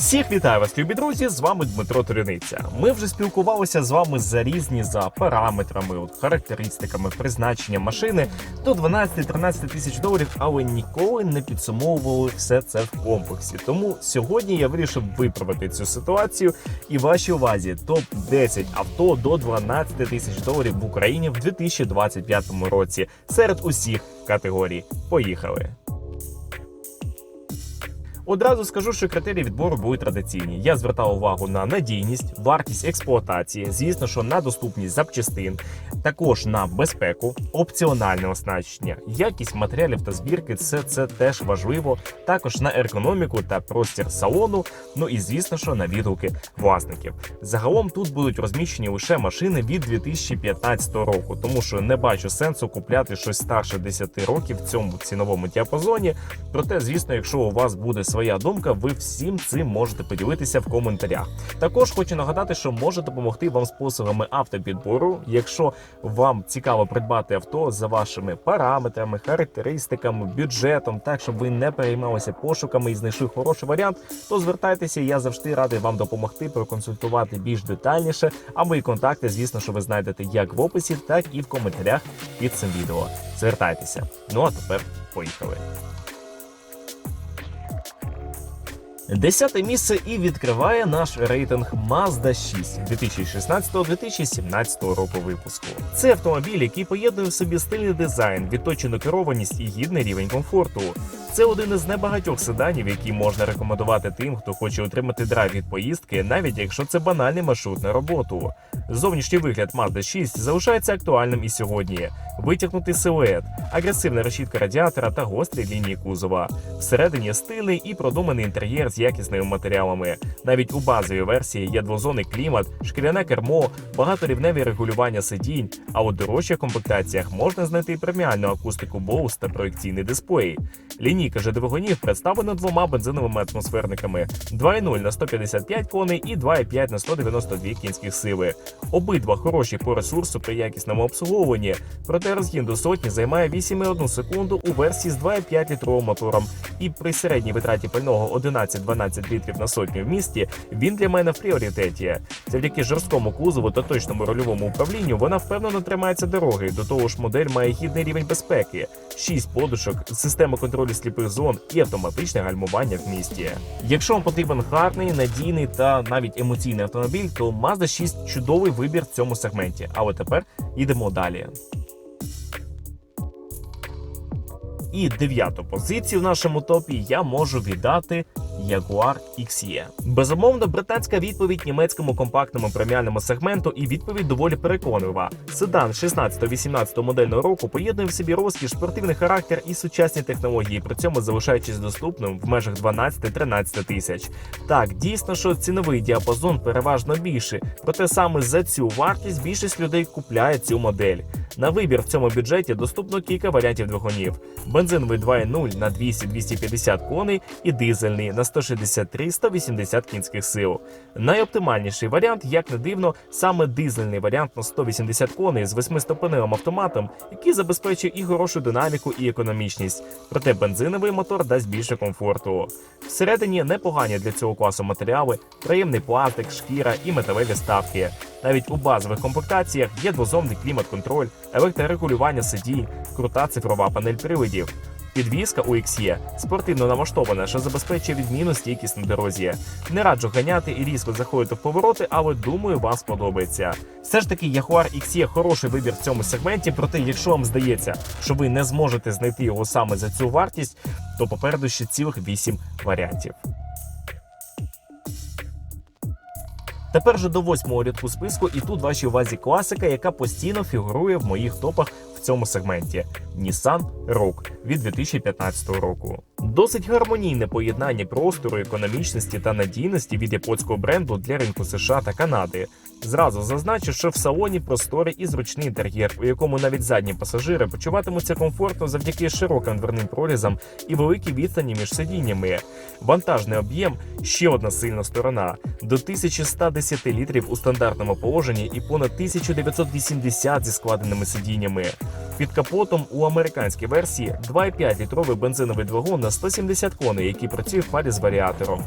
Всіх вітаю вас, любі друзі! З вами Дмитро Туряниця. Ми вже спілкувалися з вами за різні за параметрами, от, характеристиками, призначенням машини до 12-13 тисяч доларів, але ніколи не підсумовували все це в комплексі. Тому сьогодні я вирішив виправити цю ситуацію і вашій увазі топ 10 авто до 12 тисяч доларів в Україні в 2025 році серед усіх категорій. Поїхали! Одразу скажу, що критерії відбору були традиційні. Я звертав увагу на надійність, вартість експлуатації, звісно, що на доступність запчастин, також на безпеку, опціональне оснащення, якість матеріалів та збірки це, це теж важливо. Також на ергономіку та простір салону. Ну і звісно, що на відгуки власників. Загалом тут будуть розміщені лише машини від 2015 року, тому що не бачу сенсу купляти щось старше 10 років в цьому ціновому діапазоні. Проте, звісно, якщо у вас буде своя думка, ви всім цим можете поділитися в коментарях. Також хочу нагадати, що може допомогти вам способами автопідбору, якщо вам цікаво придбати авто за вашими параметрами, характеристиками, бюджетом, так щоб ви не переймалися пошуками і знайшли хороший варіант, то звертайтеся, я завжди радий вам допомогти проконсультувати більш детальніше. А мої контакти, звісно, що ви знайдете як в описі, так і в коментарях під цим відео. Звертайтеся. Ну а тепер поїхали. Десяте місце і відкриває наш рейтинг Mazda 6 2016-2017 року випуску. Це автомобіль, який поєднує в собі стильний дизайн, відточену керованість і гідний рівень комфорту. Це один із небагатьох седанів, які можна рекомендувати тим, хто хоче отримати драйв від поїздки, навіть якщо це банальний маршрут на роботу. Зовнішній вигляд Mazda 6 залишається актуальним і сьогодні. Витягнутий силует, агресивна решітка радіатора та гострі лінії кузова. Всередині стильний і продуманий інтер'єр з якісними матеріалами. Навіть у базовій версії є двозонний клімат, шкіряне кермо, багаторівневі регулювання сидінь. А у дорожчих комплектаціях можна знайти преміальну акустику Bose та проекційний дисплей. Лінійка же двигунів представлена двома бензиновими атмосферниками: 2,0 на 155 коней і 2,5 на 192 кінських сили. Обидва хороші по ресурсу при якісному обслуговуванні, проте розгін до сотні займає 8,1 секунду у версії з 2,5 літровим мотором. І при середній витраті пального 11-12 літрів на сотню в місті він для мене в пріоритеті. Завдяки жорсткому кузову та точному рульовому управлінню вона впевнено тримається дороги. До того ж, модель має гідний рівень безпеки, 6 подушок, система контролю сліпих зон і автоматичне гальмування в місті. Якщо вам потрібен гарний, надійний та навіть емоційний автомобіль, то Mazda 6 чудовий вибір в цьому сегменті. Але тепер йдемо далі. І дев'яту позицію в нашому топі я можу віддати Jaguar XE. Безумовно, британська відповідь німецькому компактному преміальному сегменту, і відповідь доволі переконлива. Седан 16-18 модельного року поєднує в собі розкіш, спортивний характер і сучасні технології, при цьому залишаючись доступним в межах 12-13 тисяч. Так, дійсно, що ціновий діапазон переважно більший, проте саме за цю вартість більшість людей купляє цю модель. На вибір в цьому бюджеті доступно кілька варіантів двигунів: бензиновий 2.0 на 200-250 коней і дизельний на 163-180 кінських сил. Найоптимальніший варіант, як не дивно, саме дизельний варіант на 180 коней з восьмиступеневим автоматом, який забезпечує і хорошу динаміку, і економічність. Проте бензиновий мотор дасть більше комфорту. Всередині непогані для цього класу матеріали, приємний пластик, шкіра і металеві ставки. Навіть у базових комплектаціях є двозонний клімат-контроль, електрорегулювання сидінь, крута цифрова панель привидів. Підвізка у XE спортивно налаштована, що забезпечує відмінну стійкість на дорозі. Не раджу ганяти і різко заходити в повороти, але думаю, вам сподобається. Все ж таки, Jaguar XE хороший вибір в цьому сегменті. Проте, якщо вам здається, що ви не зможете знайти його саме за цю вартість, то попереду ще цілих 8 варіантів. Тепер же до восьмого рядку списку, і тут вашій увазі класика, яка постійно фігурує в моїх топах в цьому сегменті Nissan Rogue від 2015 року. Досить гармонійне поєднання простору, економічності та надійності від японського бренду для ринку США та Канади. Зразу зазначу, що в салоні просторий і зручний інтер'єр, у якому навіть задні пасажири почуватимуться комфортно завдяки широким дверним прорізам і великій відстані між сидіннями. Вантажний об'єм ще одна сильна сторона до 1110 літрів у стандартному положенні і понад 1980 зі складеними сидіннями. Під капотом у американській версії 2,5 літровий бензиновий двигун на 170 коней, який працює в парі з варіатором.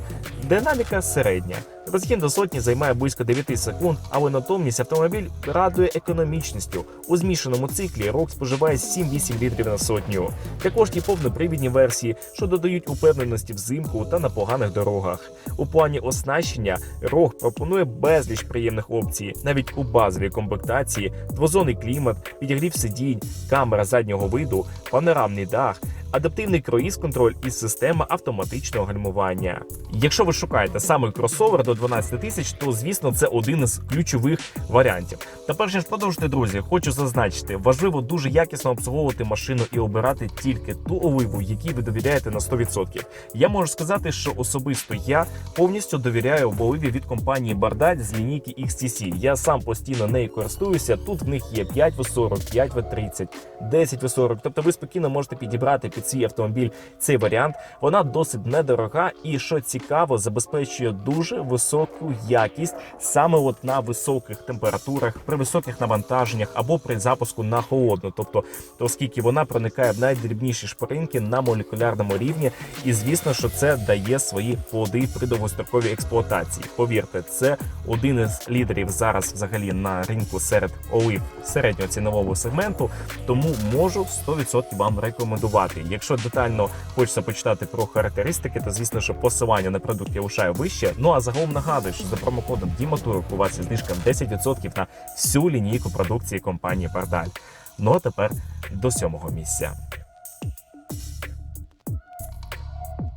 Динаміка середня. Розгін до сотні займає близько 9 секунд, але натомість автомобіль радує економічністю. У змішаному циклі рок споживає 7-8 літрів на сотню. Також є повнопривідні версії, що додають упевненості взимку та на поганих дорогах. У плані оснащення рог пропонує безліч приємних опцій, навіть у базовій комплектації, двозонний клімат, підігрів сидінь, камера заднього виду, панорамний дах. Адаптивний круїз-контроль і система автоматичного гальмування. Якщо ви шукаєте саме кросовер до 12 тисяч, то звісно це один із ключових варіантів. Та перш ніж продовжити, друзі, хочу зазначити, важливо дуже якісно обслуговувати машину і обирати тільки ту оливу, якій ви довіряєте на 100%. Я можу сказати, що особисто я повністю довіряю оливі від компанії Bardal з лінійки XTC. Я сам постійно нею користуюся. Тут в них є 5 В40, 5 В30, 10 В40. Тобто ви спокійно можете підібрати під свій автомобіль цей варіант. Вона досить недорога і що цікаво, забезпечує дуже високу якість саме от на високих температурах, при високих навантаженнях або при запуску на холодну. Тобто, оскільки вона проникає в найдрібніші шпаринки на молекулярному рівні, і звісно, що це дає свої плоди при довгостроковій експлуатації. Повірте, це один із лідерів зараз взагалі на ринку серед олив середнього цінового сегменту. Тому можу 100% вам рекомендувати. Якщо детально хочеться почитати про характеристики, то звісно, що посилання на продукт я лишаю вище. Ну а загалом нагадую, що за промокодом Діматурок у вас є знижка 10% на всю лінійку продукції компанії Бардаль. Ну а тепер до сьомого місця.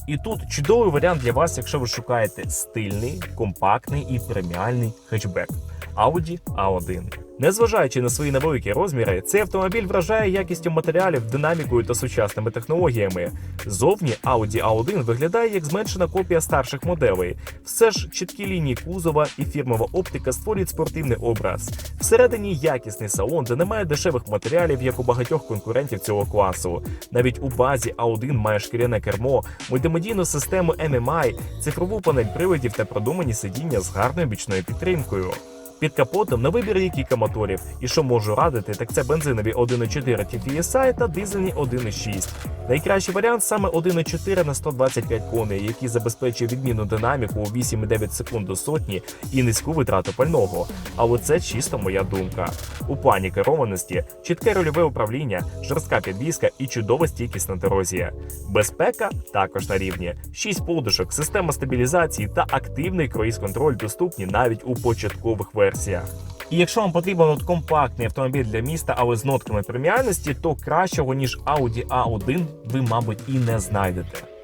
І тут чудовий варіант для вас, якщо ви шукаєте стильний, компактний і преміальний хетчбек Audi A1. Незважаючи на свої невеликі розміри, цей автомобіль вражає якістю матеріалів, динамікою та сучасними технологіями. Зовні Audi A1 виглядає як зменшена копія старших моделей. Все ж чіткі лінії кузова і фірмова оптика створюють спортивний образ. Всередині якісний салон, де немає дешевих матеріалів, як у багатьох конкурентів цього класу. Навіть у базі A1 має шкіряне кермо, мультимедійну систему MMI, цифрову панель приводів та продумані сидіння з гарною бічною підтримкою. Під капотом на вибір є кілька моторів. І що можу радити, так це бензинові 1.4 TFSI та дизельні 1.6. Найкращий варіант саме 1.4 на 125 коней, який забезпечує відмінну динаміку у 8,9 секунд до сотні і низьку витрату пального. Але це чисто моя думка. У плані керованості чітке рольове управління, жорстка підвізка і чудова стійкість на дорозі. Безпека також на рівні. 6 подушок, система стабілізації та активний круїз-контроль доступні навіть у початкових версіях. І якщо вам потрібен от компактний автомобіль для міста, але з нотками преміальності, то кращого ніж Audi A1 ви, мабуть, і не знайдете.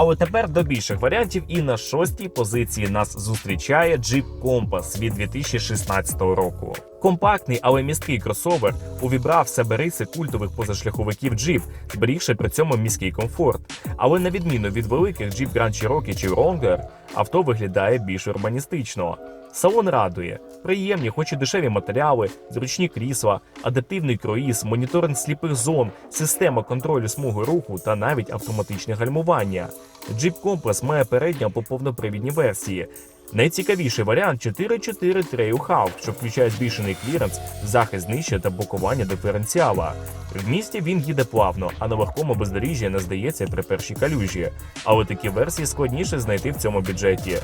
Але тепер до більших варіантів, і на шостій позиції нас зустрічає Jeep Compass від 2016 року. Компактний, але міський кросовер увібрав себе риси культових позашляховиків Jeep, зберігши при цьому міський комфорт. Але на відміну від великих Jeep Grand Cherokee чи Wrangler, авто виглядає більш урбаністично. Салон радує, приємні, хоч і дешеві матеріали, зручні крісла, адаптивний круїз, моніторинг сліпих зон, система контролю смуги руху та навіть автоматичне гальмування. Jeep Compass має передню або повнопривідні версії. Найцікавіший варіант 4.4 Trail Half, що включає збільшений кліренс, захист нижче та блокування диференціала. В місті він їде плавно, а на легкому бездоріжжі не здається при першій калюжі. Але такі версії складніше знайти в цьому бюджеті.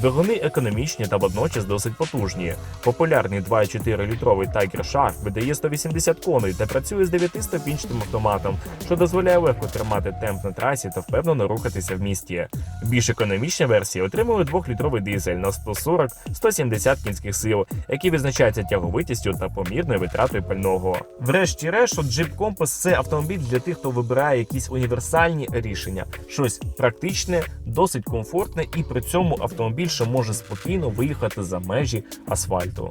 Двигуни економічні та водночас досить потужні. Популярний 2,4 літровий Tiger Shark видає 180 коней та працює з 9-ступінчатим автоматом, що дозволяє легко тримати темп на трасі та впевнено рухатися в місті. Більш економічні версії отримує 2-літровий дизель на 140-170 кінських сил, який відзначається тяговитістю та помірною витратою пального. Врешті-решт, Jeep Compass – це автомобіль для тих, хто вибирає якісь універсальні рішення, щось практичне, досить комфортне, і при цьому автомобіль ще може спокійно виїхати за межі асфальту.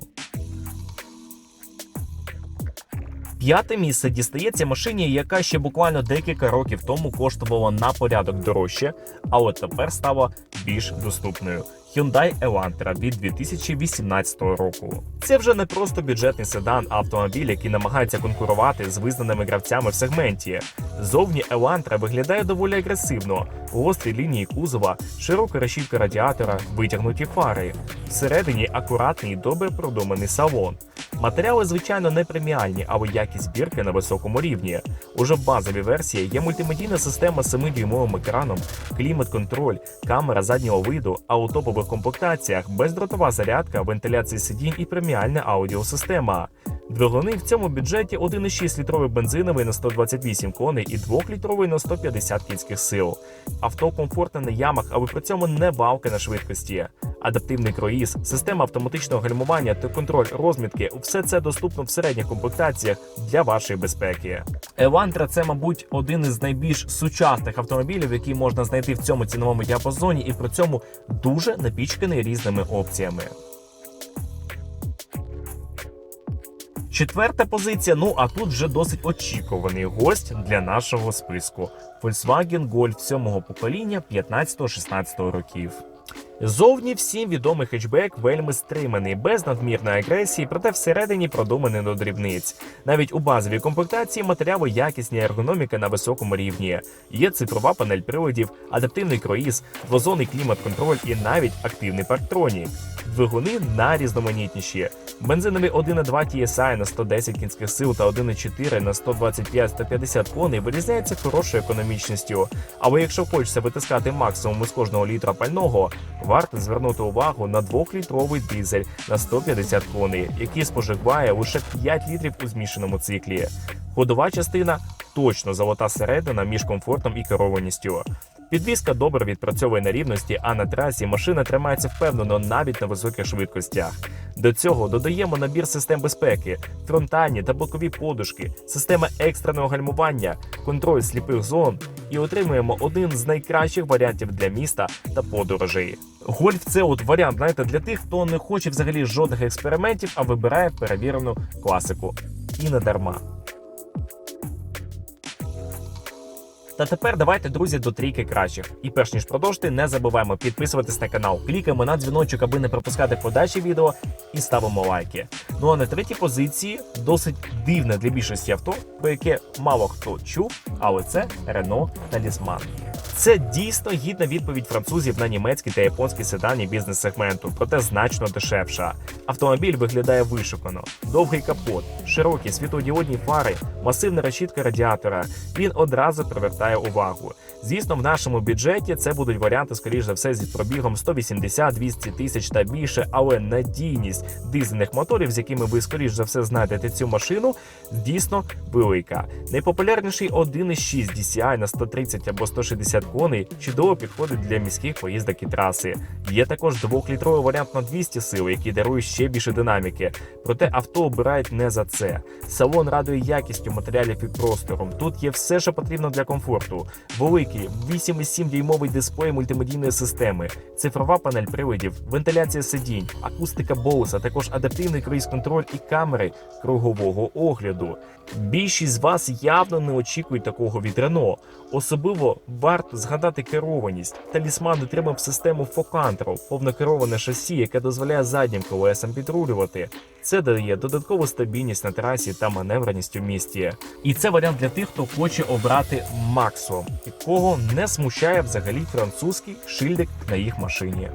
П'яте місце дістається машині, яка ще буквально декілька років тому коштувала на порядок дорожче, а от тепер стала більш доступною. Hyundai Elantra від 2018 року. Це вже не просто бюджетний седан, а автомобіль, який намагається конкурувати з визнаними гравцями в сегменті. Зовні Elantra виглядає доволі агресивно, гострі лінії кузова, широка решітка радіатора, витягнуті фари. Всередині акуратний добре продуманий салон. Матеріали, звичайно, не преміальні, але якість збірки на високому рівні. Уже в базовій версії є мультимедійна система з 7-дюймовим екраном, клімат-контроль, камера заднього виду, а у топових комплектаціях бездротова зарядка, вентиляція сидінь і преміальна аудіосистема. Двигуни в цьому бюджеті 1,6 літровий бензиновий на 128 коней і 2-літровий на 150 кінських сил. Авто комфортне на ямах, але при цьому не валка на швидкості. Адаптивний круїз, система автоматичного гальмування та контроль розмітки все це доступно в середніх комплектаціях для вашої безпеки. Елантра це, мабуть, один із найбільш сучасних автомобілів, які можна знайти в цьому ціновому діапазоні, і при цьому дуже напічканий різними опціями. Четверта позиція. Ну а тут вже досить очікуваний гость для нашого списку: Volkswagen Golf 7-го покоління 15-16 років. Зовні всім відомий хетчбек вельми стриманий, без надмірної агресії, проте всередині продуманий до дрібниць. Навіть у базовій комплектації матеріали якісні ергономіка на високому рівні. Є цифрова панель приладів, адаптивний круїз, двозонний клімат-контроль і навіть активний парктронік. Двигуни найрізноманітніші. Бензиновий 1.2 TSI на 110 кінських сил та 1.4 на 125-150 коней вирізняється хорошою економічністю. Але якщо хочеться витискати максимум із кожного літра пального, варто звернути увагу на 2-літровий дизель на 150 коней, який споживає лише 5 літрів у змішаному циклі. Ходова частина точно золота середина між комфортом і керованістю. Підвізка добре відпрацьовує на рівності, а на трасі машина тримається впевнено навіть на високих швидкостях. До цього додаємо набір систем безпеки, фронтальні та бокові подушки, система екстреного гальмування, контроль сліпих зон і отримуємо один з найкращих варіантів для міста та подорожей. Гольф це от варіант, знаєте, для тих, хто не хоче взагалі жодних експериментів, а вибирає перевірену класику. І не дарма. Та тепер давайте, друзі, до трійки кращих. І перш ніж продовжити, не забуваємо підписуватись на канал, клікаємо на дзвіночок, аби не пропускати подальші відео, і ставимо лайки. Ну а на третій позиції досить дивне для більшості авто, про яке мало хто чув, але це Renault Talisman. Це дійсно гідна відповідь французів на німецький та японський седані бізнес-сегменту, проте значно дешевша. Автомобіль виглядає вишукано, довгий капот, широкі світлодіодні фари, масивна решітка радіатора. Він одразу привертає увагу. Звісно, в нашому бюджеті це будуть варіанти, скоріш за все, зі пробігом 180-200 тисяч та більше, але надійність дизельних моторів, з якими ви скоріш за все знайдете цю машину, дійсно велика. Найпопулярніший 1.6 DCI на 130 або 160 коней чудово підходить для міських поїздок і траси. Є також двохлітровий варіант на 200 сил, який дарує ще більше динаміки. Проте авто обирають не за це. Салон радує якістю матеріалів і простором. Тут є все, що потрібно для комфорту. Великий 8,7 дюймовий дисплей мультимедійної системи, цифрова панель приладів, вентиляція сидінь, акустика Bose, також адаптивний круїз-контроль і камери кругового огляду. Більшість з вас явно не очікують такого від Renault. Особливо варто згадати керованість. Талісман отримав систему Focantrol, повнокероване шасі, яке дозволяє заднім колесам підрулювати. Це дає додаткову стабільність на трасі та маневреність у місті. І це варіант для тих, хто хоче обрати максимум, і кого не смущає взагалі французький шильдик на їх машині.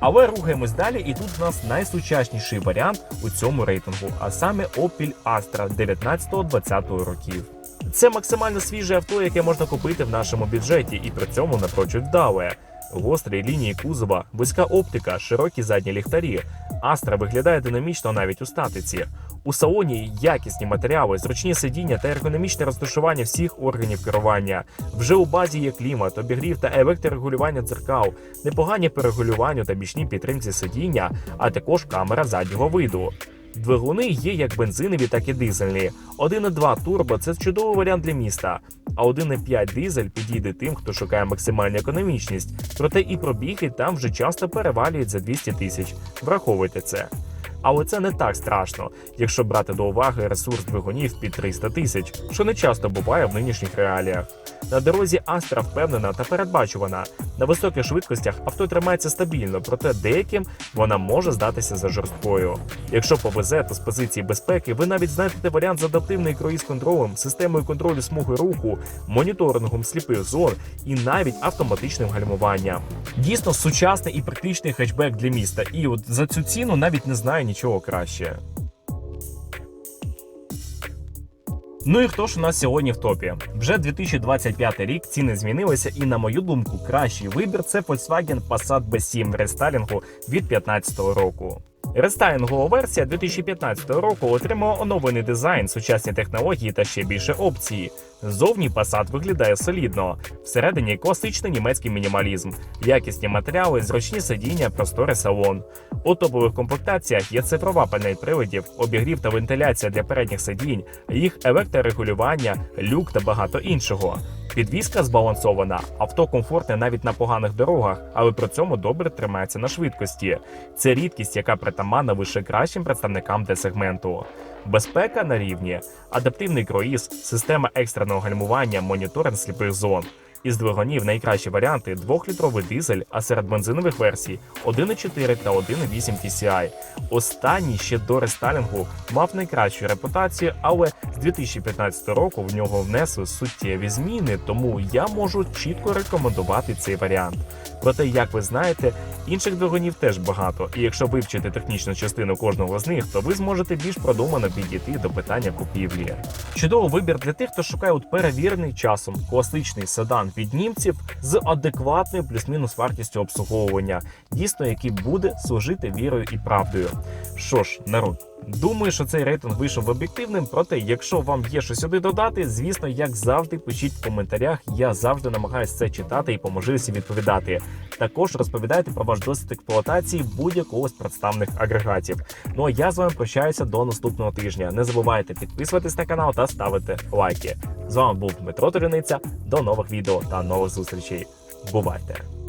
Але рухаємось далі, і тут у нас найсучасніший варіант у цьому рейтингу, а саме Opel Astra 19-20 років. Це максимально свіже авто, яке можна купити в нашому бюджеті, і при цьому напрочуд вдале. Гострі лінії кузова, вузька оптика, широкі задні ліхтарі. Astra виглядає динамічно навіть у статиці. У салоні якісні матеріали, зручні сидіння та ергономічне розташування всіх органів керування. Вже у базі є клімат, обігрів та електрорегулювання дзеркал, непогані перегулювання та бічні підтримці сидіння, а також камера заднього виду. Двигуни є як бензинові, так і дизельні. 1,2 турбо це чудовий варіант для міста. А 1,5 дизель підійде тим, хто шукає максимальну економічність. Проте і пробіги там вже часто перевалюють за 200 тисяч. Враховуйте це. Але це не так страшно, якщо брати до уваги ресурс двигунів під 300 тисяч, що не часто буває в нинішніх реаліях. На дорозі Астра впевнена та передбачувана. На високих швидкостях авто тримається стабільно, проте деяким вона може здатися за жорсткою. Якщо повезе, то з позиції безпеки ви навіть знайдете варіант з адаптивною круїз-контролем, системою контролю смуги руху, моніторингом сліпих зон і навіть автоматичним гальмуванням. Дійсно сучасний і практичний хетчбек для міста. І от за цю ціну навіть не знаю нічого краще. Ну і хто ж у нас сьогодні в топі? Вже 2025 рік ціни змінилися, і на мою думку, кращий вибір це Volkswagen Passat B7 рестайлінгу від 2015 року. Рестайлінгова версія 2015 року отримала оновлений дизайн, сучасні технології та ще більше опцій. Ззовні Passat виглядає солідно, всередині класичний німецький мінімалізм, якісні матеріали, зручні сидіння, просторий салон. У топових комплектаціях є цифрова панель приладів, обігрів та вентиляція для передніх сидінь, їх електрорегулювання, люк та багато іншого. Підвізка збалансована, авто комфортне навіть на поганих дорогах, але при цьому добре тримається на швидкості. Це рідкість, яка притаманна лише кращим представникам Д-сегменту. Безпека на рівні, адаптивний круїз, система екстреного гальмування, моніторинг сліпих зон. Із двигунів найкращі варіанти 2-літровий дизель, а серед бензинових версій 1,4 та 1,8 TCI. Останній ще до рестайлінгу мав найкращу репутацію, але з 2015 року в нього внесли суттєві зміни, тому я можу чітко рекомендувати цей варіант. Проте, як ви знаєте, інших двигунів теж багато, і якщо вивчити технічну частину кожного з них, то ви зможете більш продумано підійти до питання купівлі. Чудовий вибір для тих, хто шукає от перевірений часом класичний седан від німців з адекватною плюс-мінус вартістю обслуговування, дійсно, який буде служити вірою і правдою. Що ж, народ. Думаю, що цей рейтинг вийшов об'єктивним. Проте, якщо вам є щось сюди додати, звісно, як завжди, пишіть в коментарях. Я завжди намагаюся це читати і по відповідати. Також розповідайте про ваш досвід експлуатації будь-якого з представних агрегатів. Ну а я з вами прощаюся до наступного тижня. Не забувайте підписуватись на канал та ставити лайки. З вами був Дмитро Ториниця. До нових відео та нових зустрічей. Бувайте!